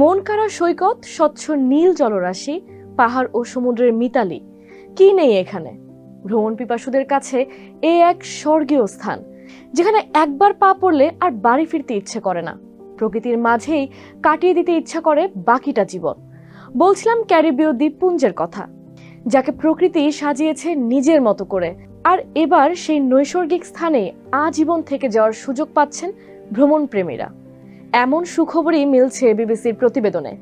মন কাড়া সৈকত, স্বচ্ছ নীল জলরাশি, পাহাড় ও সমুদ্রের মিতালি। কি নেই এখানে? ভ্রমণ পিপাসুদের কাছে এ এক স্বর্গীয় স্থান, যেখানে একবার পা পড়লে আর বাড়ি ফিরতে ইচ্ছে করে না। প্রকৃতির মাঝেই কাটিয়ে দিতে ইচ্ছা করে বাকিটা জীবন। বলছিলাম ক্যারিবীয় দ্বীপপুঞ্জের কথা, যাকে প্রকৃতি সাজিয়েছে নিজের মতো করে, আর এবার সেই নৈসর্গিক স্থানে আজীবন থেকে যাওয়ার সুযোগ পাচ্ছেন ভ্রমণ প্রেমীরা এমন সুখবরই মিলছে বিবিসির প্রতিবেদনে।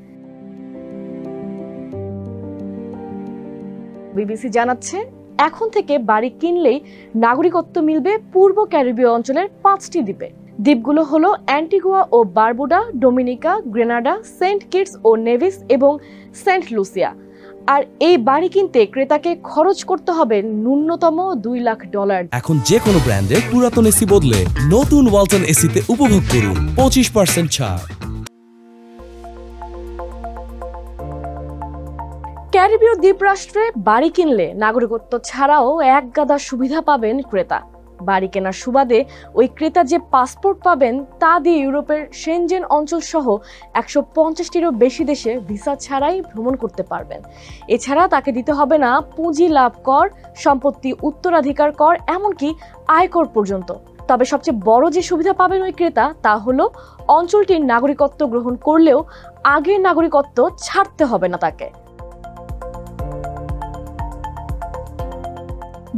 বিবিসি জানাচ্ছে, এখন থেকে বাড়ি কিনলেই নাগরিকত্ব মিলবে পূর্ব ক্যারিবীয় অঞ্চলের পাঁচটি দ্বীপে। দ্বীপগুলো হলো অ্যান্টিগুয়া ও Barbuda, Dominica, Grenada, Saint Kitts ও নেভিস এবং সেন্ট লুসিয়া। আর এই বাড়ি কিনতে ক্রেতাকে খরচ করতে হবে ন্যূনতম দুই লাখ ডলার। এখন যে কোনো ব্র্যান্ডের পুরাতন এসি বদলে নতুন ওয়ালটন এসিতে উপভোগ করুন পঁচিশ পার্সেন্ট ছাড়। ক্যারিবীয় দ্বীপরাষ্ট্রে বাড়ি কিনলে নাগরিকত্ব ছাড়াও এক গাদা সুবিধা পাবেন ক্রেতা। বাড়ি কেনার সুবাদে ওই ক্রেতা যে পাসপোর্ট পাবেন তা দিয়ে ইউরোপের সেনজেন অঞ্চল সহ একশো পঞ্চাশটিরও বেশি দেশে ভিসা ছাড়াই ভ্রমণ করতে পারবেন। এছাড়া তাকে দিতে হবে না পুঁজি লাভ কর, সম্পত্তি উত্তরাধিকার কর, এমনকি আয়কর পর্যন্ত। তবে সবচেয়ে বড় যে সুবিধা পাবেন ওই ক্রেতা তা হলো অঞ্চলটির নাগরিকত্ব গ্রহণ করলেও আগের নাগরিকত্ব ছাড়তে হবে না তাকে।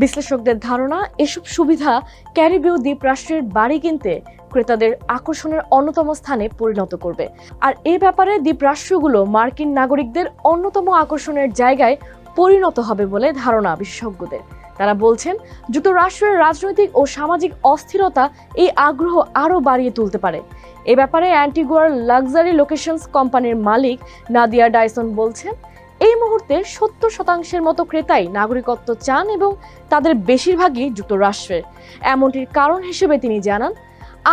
বিশ্লেষকদের ধারণা, এসব সুবিধা ক্যারিবীয় দ্বীপরাষ্ট্রের বাড়ি কিনতে ক্রেতাদের আকর্ষণের অন্যতম স্থানে পরিণত করবে। আর এ ব্যাপারে দ্বীপরাষ্ট্রগুলো মার্কিন নাগরিকদের অন্যতম আকর্ষণের জায়গায় পরিণত হবে বলে ধারণা বিশেষজ্ঞদের। তারা বলছেন, যুক্তরাষ্ট্রের রাজনৈতিক ও সামাজিক অস্থিরতা এই আগ্রহ আরও বাড়িয়ে তুলতে পারে। এ ব্যাপারে অ্যান্টিগুয়ার লাক্সারি লোকেশনস কোম্পানির মালিক নাদিয়া ডাইসন বলছেন এই মুহূর্তে সত্তর শতাংশের মতো ক্রেতাই নাগরিকত্ব চান এবং তাদের বেশিরভাগই যুক্তরাষ্ট্রের এমনটির কারণ হিসেবে তিনি জানান,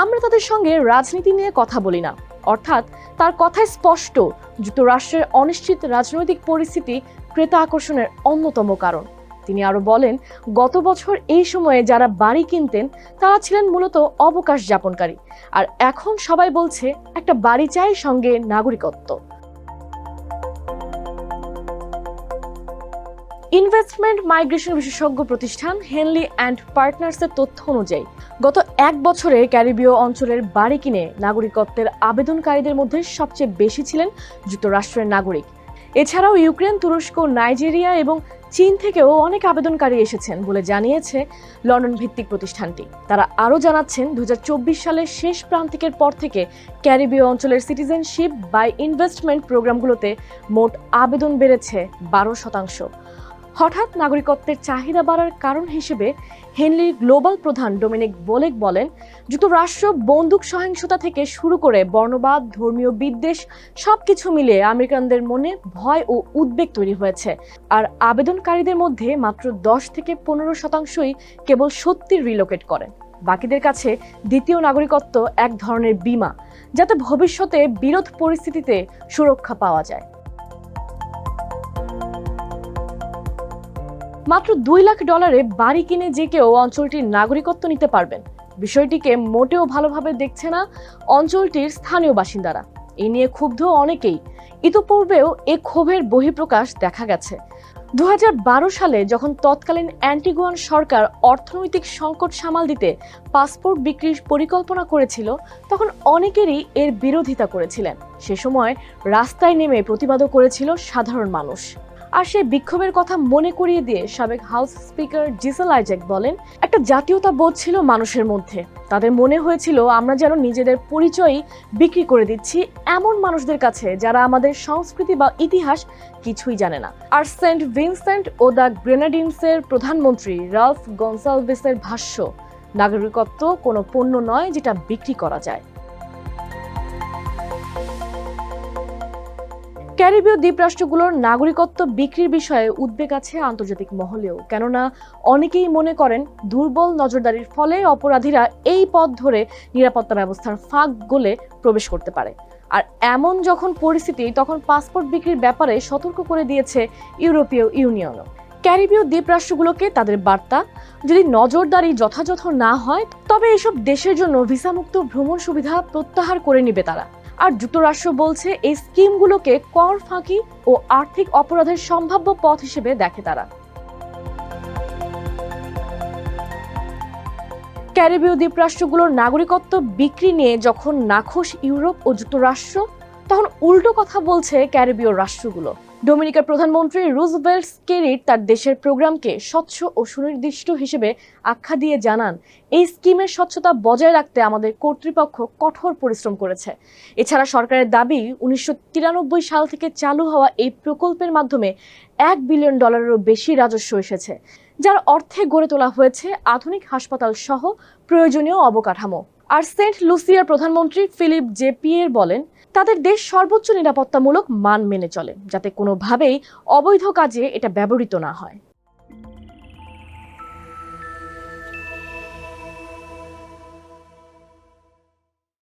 আমরা তাদের সঙ্গে রাজনীতি নিয়ে কথা বলি না। অর্থাৎ তার কথায় স্পষ্ট, যুক্তরাষ্ট্রের অনিশ্চিত রাজনৈতিক পরিস্থিতি ক্রেতা আকর্ষণের অন্যতম কারণ। তিনি আরও বলেন, গত বছর এই সময়ে যারা বাড়ি কিনতেন, তারা ছিলেন মূলত অবকাশ যাপনকারী। আর এখন সবাই বলছে, একটা বাড়ি চাই সঙ্গে নাগরিকত্ব। ইনভেস্টমেন্ট মাইগ্রেশন বিশেষজ্ঞ প্রতিষ্ঠান হেনলি অ্যান্ড পার্টনার্সের তথ্য অনুযায়ী, গত এক বছরে ক্যারিবীয় অঞ্চলের বাড়ি কিনে নাগরিকত্বের আবেদনকারীদের মধ্যে সবচেয়ে বেশি ছিলেন যুক্তরাষ্ট্রের নাগরিক। এছাড়াও ইউক্রেন, তুরস্ক, নাইজেরিয়া এবং চীন থেকেও অনেক আবেদনকারী এসেছেন বলে জানিয়েছে লন্ডন ভিত্তিক প্রতিষ্ঠানটি। তারা আরও জানাচ্ছেন দু হাজার চব্বিশ সালের শেষ প্রান্তিকের পর থেকে ক্যারিবীয় অঞ্চলের সিটিজেনশিপ বাই ইনভেস্টমেন্ট প্রোগ্রামগুলোতে মোট আবেদন বেড়েছে বারো শতাংশ। হঠাৎ নাগরিকত্বের চাহিদা বাড়ার কারণ হিসেবে হেনলির গ্লোবাল প্রধান ডোমিনিক বোলেক বলেন, যুক্তরাষ্ট্র বন্দুক সহিংসতা থেকে শুরু করে বর্ণবাদ, ধর্মীয় বিদ্বেষ, সবকিছু মিলিয়ে আমেরিকানদের মনে ভয় ও উদ্বেগ তৈরি হয়েছে। আর আবেদনকারীদের মধ্যে মাত্র দশ থেকে পনেরো শতাংশই কেবল সত্যির রিলোকেট করেন। বাকিদের কাছে দ্বিতীয় নাগরিকত্ব এক ধরনের বিমা, যাতে ভবিষ্যতে বিরোধ পরিস্থিতিতে সুরক্ষা পাওয়া যায়। মাত্র দুই লাখ ডলারে বাড়ি কিনে যে কেউ অঞ্চলটির নাগরিকত্ব নিতে পারবেন। বিষয়টিকে মোটেও ভালোভাবে দেখছে না অঞ্চলটির স্থানীয় বাসিন্দারা। এ নিয়ে ক্ষুব্ধ অনেকেই। ইতোপূর্বেও এ ক্ষোভের বহিঃপ্রকাশ দেখা গেছে। দু হাজার বারো সালে যখন তৎকালীন অ্যান্টিগুয়ান সরকার অর্থনৈতিক সংকট সামাল দিতে পাসপোর্ট বিক্রির পরিকল্পনা করেছিল, তখন অনেকেরই এর বিরোধিতা করেছিলেন। সে সময় রাস্তায় নেমে প্রতিবাদও করেছিল সাধারণ মানুষ। আর সেই বিক্ষোভের কথা মনে করিয়ে দিয়ে সাবেক হাউস স্পিকার জিসেল আইজ্যাক বলেন, একটা জাতীয়তা বোধ ছিল মানুষের মধ্যে। তাদের মনে হয়েছিল, আমরা যেন নিজেদের পরিচয়ই বিক্রি করে দিচ্ছি এমন মানুষদের কাছে যারা আমাদের সংস্কৃতি বা ইতিহাস কিছুই জানে না। আর সেন্ট ভিনসেন্ট ও দ্য গ্রেনাডিনসের প্রধানমন্ত্রী রালফ গনসালভেসের ভাষ্য, নাগরিকত্ব কোনো পণ্য নয় যেটা বিক্রি করা যায়। ক্যারিবীয় দ্বীপরাষ্ট্রগুলোর নাগরিকত্ব বিক্রির বিষয়ে উদ্বেগ আছে আন্তর্জাতিক মহলেও। কেননা, অনেকেই মনে করেন, দুর্বল নজরদারির ফলে অপরাধীরা এই পথ ধরে নিরাপত্তা ব্যবস্থার ফাঁক গোলে প্রবেশ করতে পারে। আর এমন যখন পরিস্থিতি, তখন পাসপোর্ট বিক্রির ব্যাপারে সতর্ক করে দিয়েছে ইউরোপীয় ইউনিয়নও। ক্যারিবীয় দ্বীপরাষ্ট্রগুলোকে তাদের বার্তা, যদি নজরদারি যথাযথ না হয়, তবে এসব দেশের জন্য ভিসামুক্ত ভ্রমণ সুবিধা প্রত্যাহার করে নেবে তারা। আর যুক্তরাষ্ট্র বলছে এই স্কিমগুলোকে কর ফাঁকি ও আর্থিক অপরাধের সম্ভাব্য পথ হিসেবে দেখে তারা। ক্যারিবীয় দ্বীপরাষ্ট্রগুলোর নাগরিকত্ব বিক্রি নিয়ে যখন নাখোশ ইউরোপ ও যুক্তরাষ্ট্র, তখন উল্টো কথা বলছে ক্যারিবীয় রাষ্ট্রগুলো। ডোমিনিকার প্রধানমন্ত্রী রুজভেল্ট স্কেরিট তার দেশের প্রোগ্রামকে স্বচ্ছ ও সুনির্দিষ্ট হিসেবে আখ্যা দিয়ে জানান, এই স্কিমের স্বচ্ছতা বজায় রাখতে আমাদের কর্তৃপক্ষ কঠোর পরিশ্রম করেছে। এছাড়া সরকারের দাবি, উনিশশো তিরানব্বই সাল থেকে চালু হওয়া এই প্রকল্পের মাধ্যমে এক বিলিয়ন ডলারেরও বেশি রাজস্ব এসেছে, যার অর্থে গড়ে তোলা হয়েছে আধুনিক হাসপাতাল সহ প্রয়োজনীয় অবকাঠামো। আর সেন্ট লুসিয়ার প্রধানমন্ত্রী ফিলিপ জে পিয়ের বলেন তাদের দেশ সর্বোচ্চ নিরাপত্তামূলক মান মেনে চলে, যাতে কোনোভাবেই অবৈধ কাজে এটা ব্যবহৃত না হয়।